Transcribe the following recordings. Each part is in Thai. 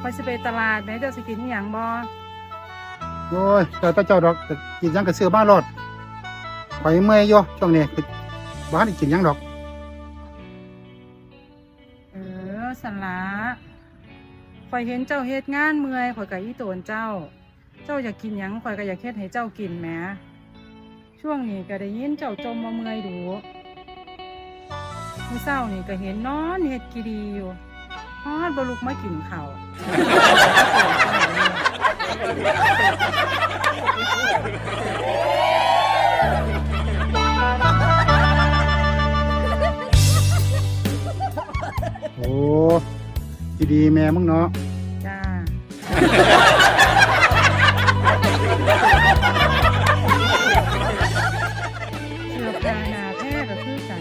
ข่อยสิไปตลาดแหม่เจ้าสิกินอิหยังบ่โอ้ยเจ้าแต่เจ้าดอกแต่กินหยังก็ซื้อมารอดข่อยเมื่อยอยู่ช่วงนี้คือบ้านได้กินหยังดอก เออสันละข่อยเห็นเจ้าเฮ็ดงานเมื่อยข่อยก็อีโตนเจ้า เจ้าอยากกินหยังข่อยก็อยากเฮ็ดให้เจ้ากินแหมช่วงนี้ก็ได้ยินเจ้าจมมาเมื่อยดูมื้อเช้านี่ก็เห็นนอนเฮ็ดกีดีอยู่ ฮอดบ่ลุกมากินข้าวโอ้ดีดีๆแม่มึงเนาะจ้าเสื้อผ้าหนาแท้ก็คือกัน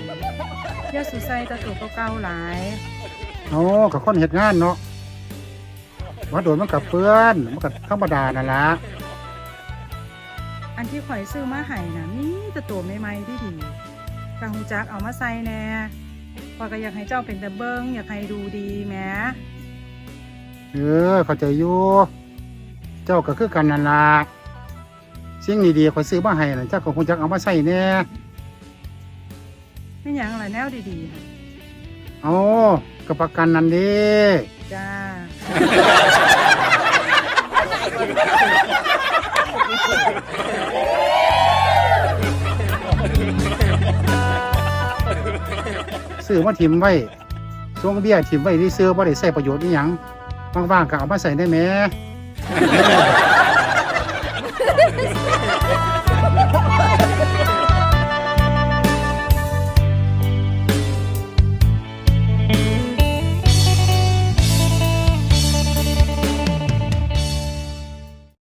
อยาสุใส่แตะตัวเก่าๆหลาย โอ้กับคนเฮ็ดงานเนาะว่าโดนมันกับเปื้อนมันกับธรรมดานั่นละอันที่ข่อยซื้อมาให้น่ะมีแต่ตัวใหม่ๆดีดีๆกังหูจักเอามาใส่แน่ข่อยก็อยากให้เจ้าเป็นตะเบิงอยากให้ดูดีแหมเออเข้าใจอยู่เจ้าก็คือกันนั่นละสิ่งดีๆข่อยซื้อมาให้น่ะเจ้าก็คงจักเอามาใส่แน่ไม่หยังอะไรแนวดีเอากับประกันนั่นเดิๆจ้าซื้อมาถิ่มไว้ช่วงเบี้ยถิ่มไว้ที่ซื้อบ่ได้ใส่ประโยชน์นี่หยังว่างๆก็เอามาใส่ได้แหม